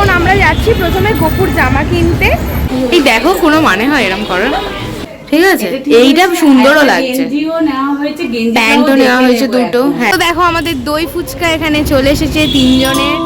এখন আমরা যাচ্ছি প্রথমে গোপুর জামা কিনতে। এই দেখো কোনো মানে হয় এরকম করার ঠিক আছে? এইটা সুন্দরও লাগছে। প্যান্টও নেওয়া হয়েছে দুটো। হ্যাঁ। তো দেখো আমাদের দই ফুচকা এখানে চলে এসেছে তিনজনের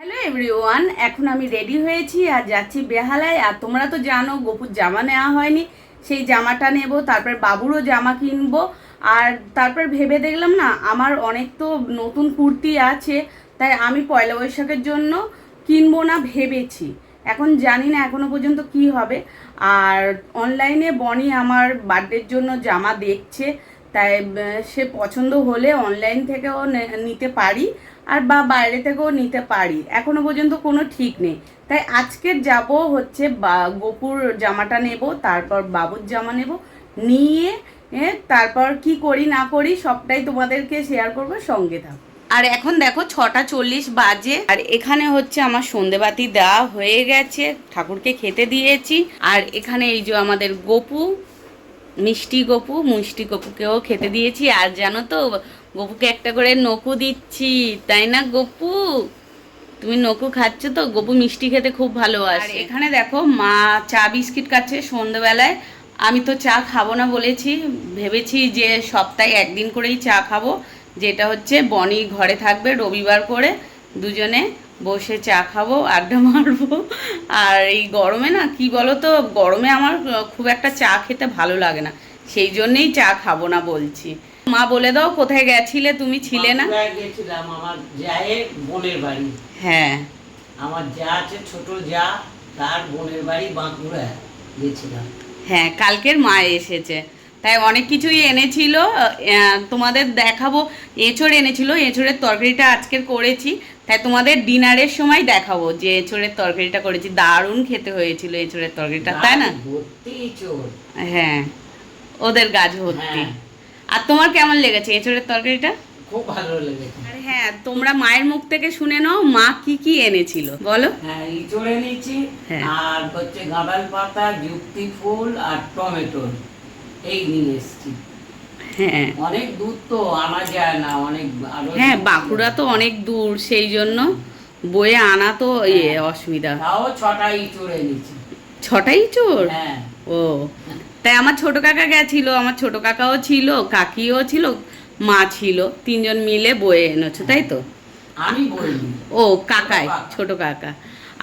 হ্যালো এভরিওয়ান এখন আমি রেডি হয়েছি আর যাচ্ছি বেহালায়। আর তোমরা তো জানো গোপুর জামা নেওয়া হয়নি। সেই জামাটা নেব তারপর বাবুরও জামা কিনবো। আর তারপর ভেবে দেখলাম না, আমার অনেক তো নতুন কুর্তি আছে, তাই আমি পয়লা বৈশাখের জন্য কিনবো না ভেবেছি। এখন জানি না এখনও পর্যন্ত কি হবে। আর অনলাইনে বনি আমার বার্থডের জন্য জামা দেখছে, তাই সে পছন্দ হলে অনলাইন থেকেও নিতে পারি, আর বা বাইরে থেকেও নিতে পারি। এখনও পর্যন্ত কোনো ঠিক নেই। তাই আজকের যাব হচ্ছে বা, গোপুর জামাটা নেব, তারপর বাবুর জামা নেব, নিয়ে তারপর কি করি না করি সবটাই তোমাদেরকে শেয়ার করব সঙ্গে থাকো। আর এখন দেখো ছটা চল্লিশ বাজে আর এখানে হচ্ছে আমার সন্ধেবাতি দেওয়া হয়ে গেছে ঠাকুরকে খেতে দিয়েছি আর এখানে এই যে আমাদের গোপু মিষ্টি গপু মিষ্টি গপুকেও খেতে দিয়েছি আর জানো তো গপুকে একটা করে নকু দিচ্ছি তাই না গপু? তুমি নকু খাচ্ছ তো গপু মিষ্টি খেতে খুব ভালোবাসে। এখানে দেখো মা চা বিস্কিট খাচ্ছে সন্ধ্যেবেলায় আমি তো চা খাব না বলেছি ভেবেছি যে সপ্তাহে একদিন করেই চা খাব। যেটা হচ্ছে বনি ঘরে থাকবে রবিবার করে দুজনে বসে চা খাব আড্ডা মারবো। আর এই গরমে না কি বলো তো গরমে আমার খুব একটা চা খেতে ভালো লাগে না। সেই জন্যেই চা খাব না বলছি। মা বলে দাও কোথায় গেছিলে? তুমি ছিলে না? গেছিলাম আমার জায়ের বোনের বাড়ি। হ্যাঁ। আমার যা আছে ছোট যা তার বোনের বাড়ি বাঁকুড়ায় গেছিলাম। হ্যাঁ কালকের মা এসেছে। তাই অনেক কিছুই এনেছিল। তোমাদের দেখাবো। এঁচড় এনেছিল। এঁচড়ের তরকারিটা আজকের করেছি। তাই তোমাদের ডিনারের সময় দেখাবো যে এঁচড়ের তরকারিটা করেছি। দারুণ খেতে হয়েছিল এঁচড়ের তরকারিটা তাই না? হ্যাঁ ওদের গাছ ভর্তি। হ্যাঁ। আর তোমার কেমন লেগেছে এঁচড়ের তরকারিটা? খুব ভালো লেগেছে। আর হ্যাঁ তোমরা মায়ের মুখ থেকে শুনে নাও মা কি কি এনেছিল বলো। হ্যাঁ ইঁচড়ে হ্যাঁ। আর হচ্ছে গাঁদাল পাতা যুক্তি ফুল আর টমেটো এই নিয়ে এসছি। হ্যাঁ। অনেক দূর তো আনা যায় না অনেক হ্যাঁ বাঁকুড়া তো অনেক দূর সেই জন্য বয়ে আনা তো ইয়ে অসুবিধা। তাও ছটা ইঁচড় এনেছি। ছটাই চোর হ্যাঁ। ও তাই আমার ছোট কাকা গেছিল আমার ছোট কাকাও ছিল কাকিও ছিল মা ছিল তিনজন মিলে বয়ে এনেছো তাই তো? আমি ও কাকাই ছোট কাকা।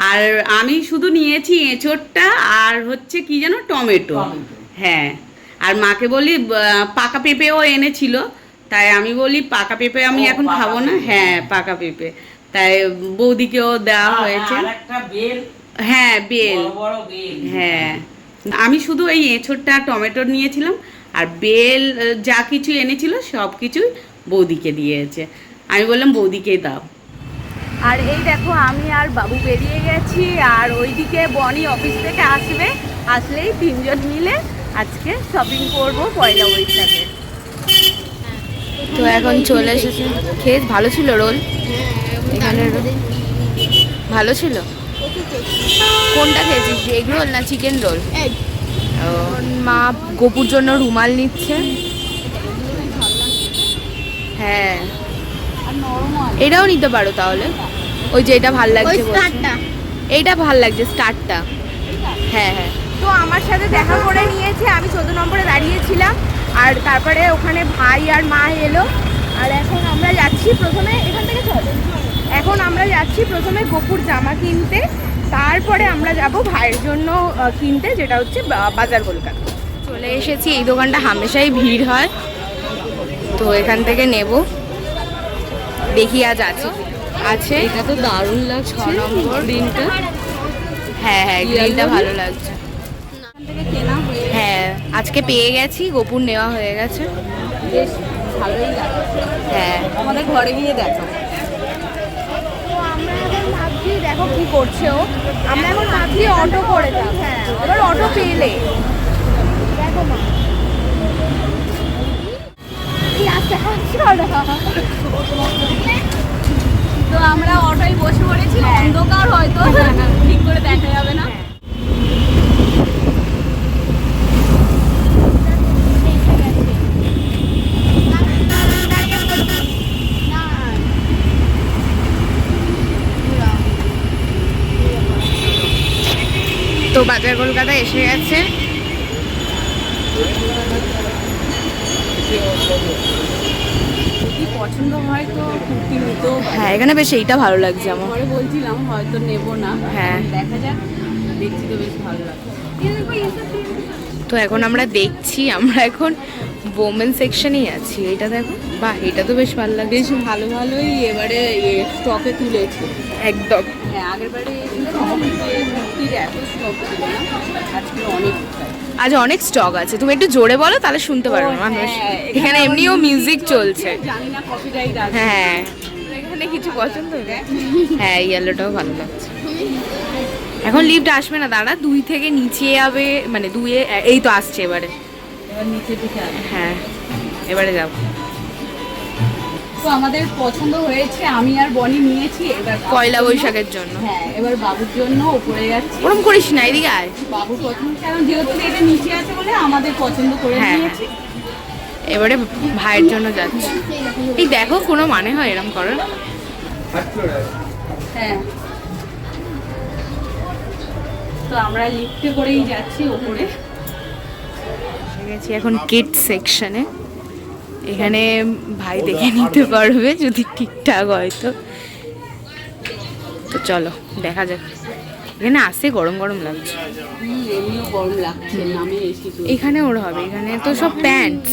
আর আমি শুধু নিয়েছি এঁচোড়টা আর হচ্ছে কি যেন টমেটো। হ্যাঁ। আর মাকে বলি পাকা পেঁপেও এনেছিল। তাই আমি বলি পাকা পেঁপে আমি এখন খাব না। হ্যাঁ পাকা পেঁপে। তাই বৌদিকেও দেওয়া হয়েছে। হ্যাঁ বেল। বড় বড় বেল। হ্যাঁ। আমি শুধু এই এঁচোড়টা টমেটো নিয়েছিলাম। আর বেল যা কিছু এনেছিল সব কিছুই বৌদিকে দিয়েছে। আমি বললাম বৌদিকেই দাও। আর এই দেখো আমি আর বাবু বেরিয়ে গেছি আর ওইদিকে বনি অফিস থেকে আসবে। আসলেই তিনজন মিলে আজকে শপিং করব পয়লা বৈশাখে। তো এখন চলে এসেছে। খেয়ে ভালো ছিল রোল? এখানে ভালো ছিল? কোনটা খেয়েছিস এগ রোল না চিকেন রোল মা গোপুর জন্য রুমাল নিচ্ছে। হ্যাঁ। এটাও নিতে পারো তাহলে। ওই যে এটা ভালো লাগছে। এইটা ভালো লাগছে স্টারটা হ্যাঁ হ্যাঁ। তো আমার সাথে দেখা করে নিয়েছে আমি চোদ্দ নম্বরে দাঁড়িয়েছিলাম। আর তারপরে ওখানে ভাই আর মা এলো। আর এখন আমরা যাচ্ছি প্রথমে এখান থেকে চলো। এখন আমরা যাচ্ছি প্রথমে গোপুর জামা কিনতে। তারপরে আমরা যাব ভাইয়ের জন্য কিনতে যেটা হচ্ছে বা- বাজার কলকাতা। চলে এসেছি এই দোকানটা হামেশাই ভিড় হয়। তো এখান থেকে নেব। দেখি আজ আছে আছে। এটা তো দারুণ লাগছে ছ নম্বর। দিনটা। হ্যাঁ হ্যাঁ গ্রিলটা ভালো লাগছে। থেকে কেনা হয়ে হ্যাঁ আজকে পেয়ে গেছি গোপুর নেওয়া হয়ে গেছে। বেশ ভালোই লাগছে। হ্যাঁ। আমাদের ঘরে গিয়ে দেখো তো আমরা এখন ভাবছি দেখো কি করছে ও। আমরা এখন ভাবছি অটো করে যাব এবার অটো পেলে। দেখো মা? তো আমরা অটোয় বসে পড়েছি, অন্ধকার হয়তো। ঠিক করে দেখা যাবে না। তো বাজার কলকাতা এসে গেছে। যদি পছন্দ হয় তো কুর্তি নিতেও হ্যাঁ এখানে বেশ এইটা ভালো লাগছে আমার। পরে বলছিলাম হয়তো নেব না। হ্যাঁ। দেখা যাক দেখছি তো বেশ ভালো লাগছে। তো এখন আমরা দেখছি আমরা এখন ওমেন সেকশনেই আছি। এটা দেখো বাহ এটা তো বেশ ভালো লাগছে। বেশ ভালো ভালোই এবারে স্টকে তুলেছে। একদম। হ্যাঁ আগের বারে কুর্তির এত স্টক ছিল না আজকে অনেক আজ অনেক স্টক আছে। তুমি একটু জোরে বলো তাহলে শুনতে পারবে মানুষ। হ্যাঁ, এখানে এমনিও মিউজিক চলছে জানি না কপিরাইট আছে। হ্যাঁ। এখানে কিছু পছন্দ হ্যাঁ। ইয়েলোটাও ভালো লাগছে। এখন লিফট আসবে না দাঁড়া দুই থেকে নিচে যাবে মানে দুয়ে এই তো আসছে এবারে। এবার নিচে হ্যাঁ এবারে যাব। তো আমাদের পছন্দ হয়েছে আমি আর বনি নিয়েছি এবার পয়লা বৈশাখের জন্য। হ্যাঁ এবার বাবুর জন্য উপরে যাচ্ছি। ওরম করিস না এদিকে আয়। বাবু পছন্দ কারণ যেহেতু এটা নিচে আছে বলে আমাদের পছন্দ করে হ্যাঁ, নিয়েছি। এবারে ভাইয়ের জন্য যাচ্ছি। এই দেখো কোনো মানে হয় এরম করার হ্যাঁ। তো আমরা লিফটে করেই যাচ্ছি ওপরে গেছি এখন কিড সেকশনে এখানে ভাই দেখে নিতে পারবে যদি ঠিকঠাক হয় তো। তো চলো দেখা যাক। এখানে আসে গরম গরম লাগছে এখানে ওর হবে এখানে তো সব প্যান্ট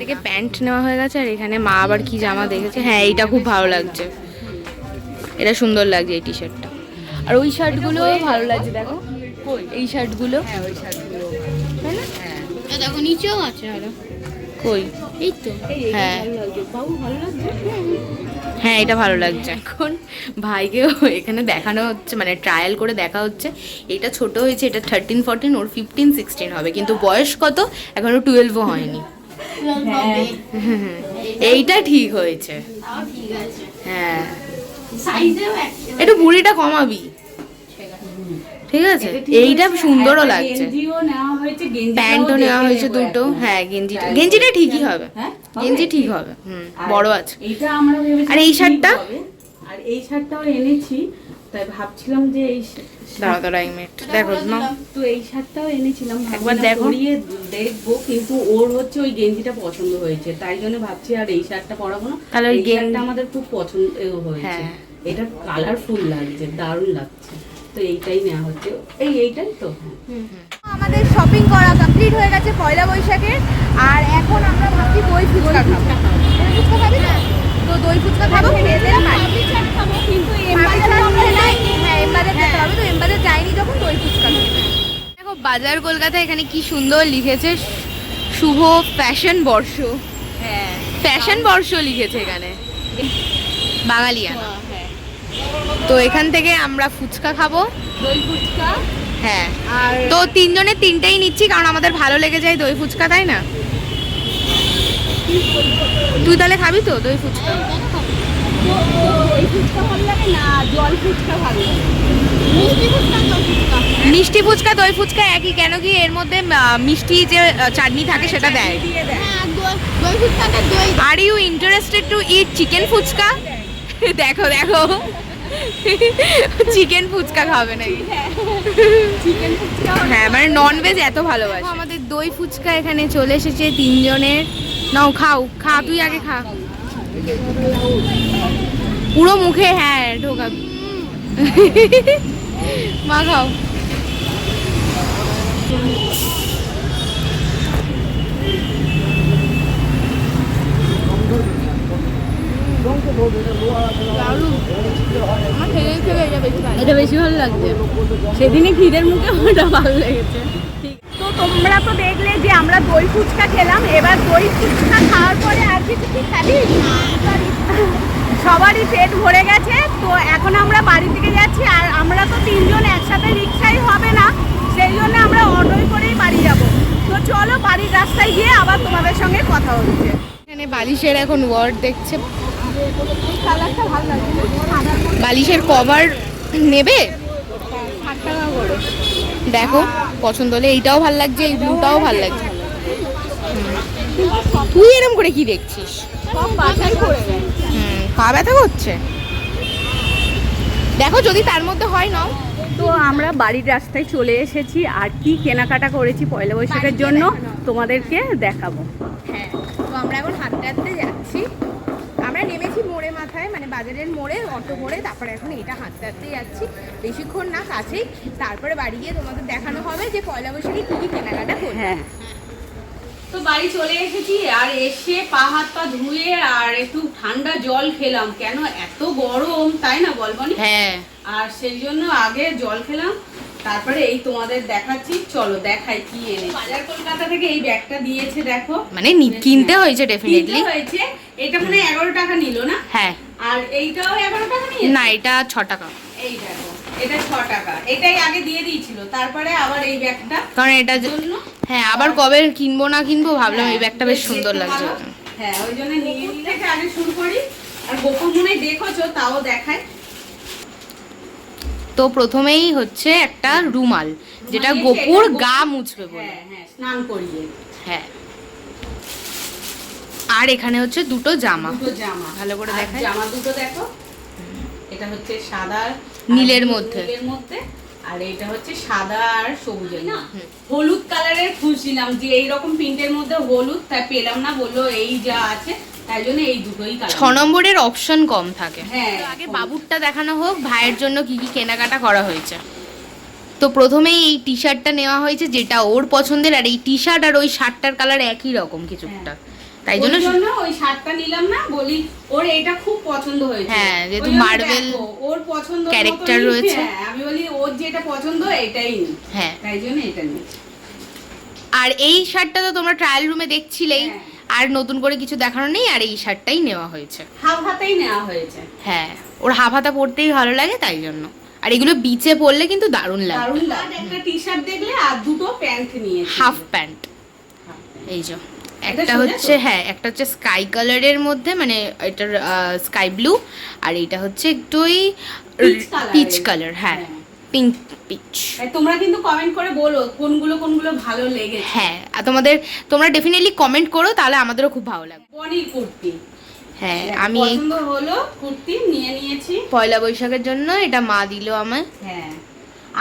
থেকে প্যান্ট নেওয়া হয়ে গেছে আর এখানে মা আবার কি জামা দেখেছে। হ্যাঁ এইটা খুব ভালো লাগছে। এটা সুন্দর লাগছে এই টি শার্টটা আর ওই শার্টগুলো ভালো লাগছে দেখো। এই শার্টগুলো হ্যাঁ ওই শার্টগুলো তাই না? দেখো নিচেও আছে আরও। কই? এই তো। হ্যাঁ। বাবু ভালো লাগছে হ্যাঁ এটা ভালো লাগছে। এখন ভাইকেও এখানে দেখানো হচ্ছে মানে ট্রায়াল করে দেখা হচ্ছে। এটা ছোট হয়েছে এটা থার্টিন ফোরটিন ওর ফিফটিন সিক্সটিন হবে। কিন্তু বয়স কত? এখনও টুয়েলভও হয়নি। এইটা ঠিক হয়েছে। হ্যাঁ। একটু বুড়িটা কমাবি। ঠিক আছে? এইটা সুন্দরও লাগছে। প্যান্টও নেওয়া হয়েছে দুটো। হ্যাঁ গেঞ্জিটা। গেঞ্জিটা ঠিকই হবে। হ্যাঁ গেঞ্জি ঠিক হবে। হুম বড় আছে। আর এই শার্টটা? আর এই শার্টটাও এনেছি তাই ভাবছিলাম যে এই শা- দাঁড়া দাঁড়া এক মিনিট। দেখো না তো এই শার্টটাও এনেছিলাম একবার দেখো। পরিয়ে দেখব কিন্তু ওর হচ্ছে ওই গেঞ্জিটা পছন্দ হয়েছে। তাই জন্য ভাবছি আর এই শার্টটা পরাবো না। তাহলে ওই এই গেঞ্জি- শার্টটা আমাদের খুব পছন্দ হয়েছে। হ্যাঁ। এটা কালারফুল লাগছে দারুণ লাগছে। তো এইটাই নেওয়া হচ্ছে। এই এইটাই তো আমাদের শপিং করা কমপ্লিট হয়ে গেছে পয়লা বৈশাখের। আর এখন আমরা ভাবছি দই ফুচকা খাব। ফুচকা খাবি। না তো? দই ফুচকা খাব খেয়ে কিন্তু এমবাজার হ্যাঁ এমবাজার যেতে হবে তো এমবাজার যাইনি যখন দই ফুচকা দেখো বাজার কলকাতা এখানে কি সুন্দর লিখেছে। শুভ ফ্যাশন বর্ষ। হ্যাঁ। ফ্যাশন বর্ষ লিখেছে এখানে। বাঙালিয়ানা। তো এখান থেকে আমরা ফুচকা খাব। দই ফুচকা? হ্যাঁ। আর তো তিনজনের তিনটেই নিচ্ছি কারণ আমাদের ভালো লেগে যায় দই ফুচকা তাই না? তুই তাহলে খাবি তো দই ফুচকা? লাগে মিষ্টি ফুচকা দই ফুচকা? একই কেন কি এর মধ্যে মিষ্টি যে চাটনি থাকে সেটা দেয়। দই are you interested to eat chicken fuchka? দেখো দেখো। চিকেন ফুচকা খাবে নাকি? চিকেন ফুচকা হ্যাঁ মানে নন ভেজ এত ভালোবাসে। আমাদের দই ফুচকা এখানে চলে এসেছে তিনজনের। নাও খাও খা তুই আগে খা। পুরো মুখে হ্যাঁ ঢোকাবি মা খাও। এটা বেশি ভালো লাগছে। সেদিনে খিদের মুখে ওটা ভালো লেগেছে। তো তোমরা তো দেখলে যে আমরা দই ফুচকা খেলাম এবার দই ফুচকা খাওয়ার পরে আর কিছু কি খাবি? সবারই পেট ভরে গেছে তো এখন আমরা বাড়ি থেকে যাচ্ছি আর আমরা তো তিনজন একসাথে রিক্সাই হবে না সেই জন্য আমরা অটোই করেই বাড়ি যাব। তো চলো বাড়ির রাস্তায় গিয়ে আবার তোমাদের সঙ্গে কথা হচ্ছে। এখানে বালিশের এখন ওয়ার্ড দেখছে। বালিশের কভার নেবে? দেখো পছন্দ হলে এইটাও ভালো লাগছে এই ব্লুটাও ভালো লাগছে। তুই এরম করে কি দেখছিস? পা ব্যথা করছে? দেখো যদি তার মধ্যে হয় নাও। তো আমরা বাড়ির রাস্তায় চলে এসেছি আর কি কেনাকাটা করেছি পয়লা বৈশাখের জন্য তোমাদেরকে দেখাবো। হ্যাঁ তো আমরা এখন হাঁটতে হাঁটতে যাচ্ছি আমরা নেমেছি মোড়ে মাথায় মানে বাজারের মোড়ে অটো মোড়ে তারপরে এখন এটা হাঁটতে হাঁটতে যাচ্ছি। বেশিক্ষণ না কাছেই। তারপরে বাড়ি গিয়ে তোমাদের দেখানো হবে যে পয়লা বৈশাখে কী কী কেনাকাটা করবে। হ্যাঁ। তো বাড়ি চলে এসেছি আর এসে পা হাত পা ধুয়ে আর একটু ঠান্ডা জল খেলাম। কেন এত গরম তাই না বলবনি হ্যাঁ। আর সেই জন্য আগে জল খেলাম। তারপরে এই তোমাদের দেখাচ্ছি চলো দেখাই কি এনে বাজার কলকাতা থেকে এই ব্যাগটা দিয়েছে দেখো। মানে কিনতে হয়েছে ডেফিনেটলি হয়েছে। এটা মানে এগারো টাকা নিল না? হ্যাঁ। আর এইটাও এগারো টাকা নিয়ে না এটা ছ টাকা। এই দেখো এটা ছ টাকা। এটাই আগে দিয়ে দিয়েছিল তারপরে আবার এই ব্যাগটা কারণ এটা জন্য হ্যাঁ আবার কবে কিনবো না কিনবো ভাবলাম এই হ্যাঁ, ব্যাগটা বেশ সুন্দর লাগছে। হ্যাঁ ওই জন্য নিয়ে থেকে আগে শুরু করি। আর গোপন মনে দেখোছো তাও দেখায় তো প্রথমেই হচ্ছে একটা রুমাল যেটা গোপুর গা মুছবে বলে। হ্যাঁ হ্যাঁ স্নান করিয়ে। হ্যাঁ। আর এখানে হচ্ছে দুটো জামা। দুটো জামা। ভালো করে দেখা জামা দুটো দেখো। এটা হচ্ছে সাদা নীলের মধ্যে। নীলের মধ্যে। আর এটা হচ্ছে সাদা আর সবুজের না? হলুদ কালারের খুঁজছিলাম যে এইরকম প্রিন্টের মধ্যে হলুদ তাই পেলাম না বলল এই যা আছে তাই জন্য এই দুটোই ছ নম্বরের অপশন কম থাকে। হ্যাঁ আগে বাবুরটা দেখানো হোক ভাইয়ের জন্য কি কি কেনাকাটা করা হয়েছে। তো প্রথমেই এই টি শার্টটা নেওয়া হয়েছে যেটা ওর পছন্দের আর এই টি শার্ট আর ওই শার্টটার কালার একই রকম কিছুটা। তাই জন্য ওই শার্টটা নিলাম না বলি ওর এটা খুব পছন্দ হয়েছে। হ্যাঁ, যেহেতু দেখো, ওর পছন্দ character রয়েছে। আমি বলি ওর যেটা পছন্দ এটাই হ্যাঁ। তাই জন্য এটা নি আর এই শার্টটা তো তোমরা ট্রায়াল রুমে দেখছিলেই হ্যাঁ। আর নতুন করে কিছু দেখানো নেই আর এই শার্টটাই নেওয়া হয়েছে। হাফ হাতেই নেওয়া হয়েছে। হ্যাঁ ওর হাফ হাতা পরতেই ভালো লাগে তাই জন্য। আর এগুলো বিচে পরলে কিন্তু দারুণ লাগবে দারুণ লাগে। একটা টি শার্ট দেখলে আর দুটো প্যান্ট নিয়েছি হাফ প্যান্ট এই যে। একটা হচ্ছে হ্যাঁ একটা হচ্ছে স্কাই কালারের মধ্যে মানে এটার স্কাই ব্লু আর এটা হচ্ছে একটু ওই পিচ কালার হ্যাঁ হ্যাঁ। পিঙ্ক পিচ তোমরা কিন্তু কমেন্ট করে বলো কোনগুলো কোনগুলো ভালো লেগেছে। হ্যাঁ আর তোমাদের তোমরা ডেফিনেটলি কমেন্ট করো তাহলে আমাদেরও খুব ভালো লাগবে। বনির কুর্তি। হ্যাঁ আমি পছন্দ হলো কুর্তি নিয়ে নিয়েছি। পয়লা বৈশাখের জন্য এটা মা দিল আমায়। হ্যাঁ।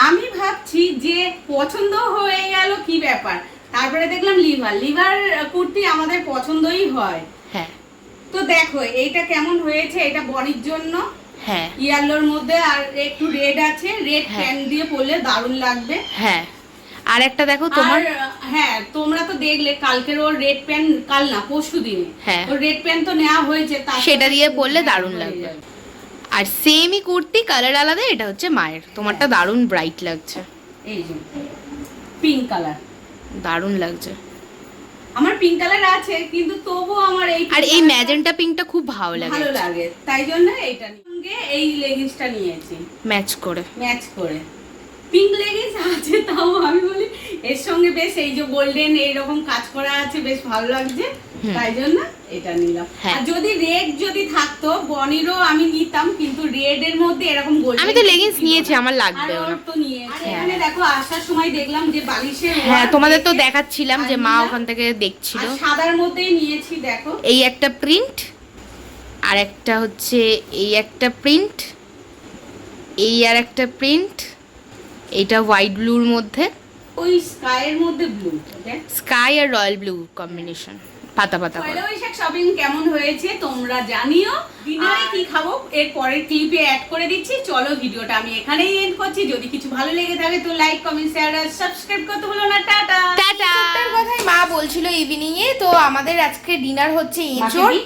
আমি ভাবছি যে পছন্দ হয়ে গেল কি ব্যাপার? তারপরে দেখলাম লিভার। লিভার কুর্তি আমাদের পছন্দই হয়। হ্যাঁ। তো দেখো এইটা কেমন হয়েছে? এটা বডির জন্য। হ্যাঁ। ইয়ালোর মধ্যে আর একটু রেড আছে। রেড হ্যাঁ। প্যান্ট দিয়ে পরলে দারুণ লাগবে। হ্যাঁ। আর একটা দেখো তোমার। হ্যাঁ তোমরা তো দেখলে কালকের ওর রেড প্যান্ট কাল না পরশু দিনে। হ্যাঁ। ওর রেড প্যান্ট তো নেওয়া হয়েছে সেটা দিয়ে পরলে হ্যাঁ, দারুণ লাগবে। আর সেমই কুর্তি কালার আলাদা এটা হচ্ছে মায়ের। তোমারটা দারুণ ব্রাইট লাগছে। এই যে পিঙ্ক কালার দারুণ লাগছে। আমার পিঙ্ক কালার আছে কিন্তু তবু আমার এই আর এই ম্যাজেন্টা পিঙ্কটা খুব ভালো লাগে। ভালো লাগে তাই জন্য এইটা নিয়ে সঙ্গে এই লেগিংসটা নিয়েছি। ম্যাচ করে। ম্যাচ করে। পিঙ্ক লেগিংস আছে তাও আমি বলি এর সঙ্গে বেশ এই যে গোল্ডেন এইরকম কাজ করা আছে বেশ ভালো লাগছে। তাই জন্য এটা নিলাম। হ্যাঁ। আর যদি রেড যদি থাকতো বনিরও আমি নিতাম কিন্তু রেড এর মধ্যে এরকম গোল্ডেন আমি তো leggings নিয়েছি, আমার লাগবেও আর ওর তো নিয়েছি। এখানে দেখো আসার সময় দেখলাম যে বালিশের হ্যাঁ তোমাদের তো দেখাচ্ছিলাম যে মা ওখান থেকে দেখছিল। সাদার মধ্যেই নিয়েছি দেখো। এই একটা প্রিন্ট আর একটা হচ্ছে এই একটা প্রিন্ট এই আর একটা প্রিন্ট এইটা হোয়াইট ব্লুর মধ্যে। ওই স্কাইয়ের মধ্যে ব্লু স্কাই আর রয়্যাল ব্লু কম্বিনেশন পাতা পাতা পয়লা বৈশাখ শপিং কেমন হয়েছে তোমরা জানিও। ডিনারে কি খাব এর পরের ক্লিপে অ্যাড করে দিচ্ছি। চলো ভিডিওটা আমি এখানেই এন্ড করছি। যদি কিছু ভালো লেগে থাকে তো লাইক কমেন্ট শেয়ার আর সাবস্ক্রাইব করতে ভুলো না। টাটা! টাটা! কথাই মা বলছিল ইভিনিং এ তো আমাদের আজকে ডিনার হচ্ছে এঁচড়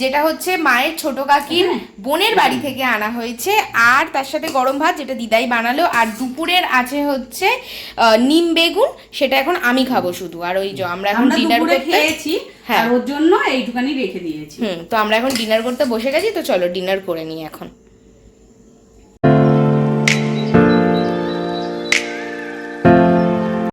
যেটা হচ্ছে মায়ের ছোট কাকির হ্যাঁ। বোনের বাড়ি থেকে আনা হয়েছে। আর তার সাথে গরম ভাত যেটা দিদাই বানালো। আর দুপুরের আছে হচ্ছে নিম বেগুন সেটা এখন আমি খাব শুধু। আর ওই যে আমরা এখন ডিনার করতে খেয়েছি। আর ওর জন্য এইটুখানি রেখে দিয়েছি। হুম তো আমরা এখন ডিনার করতে বসে গেছি তো চলো ডিনার করে নিই এখন।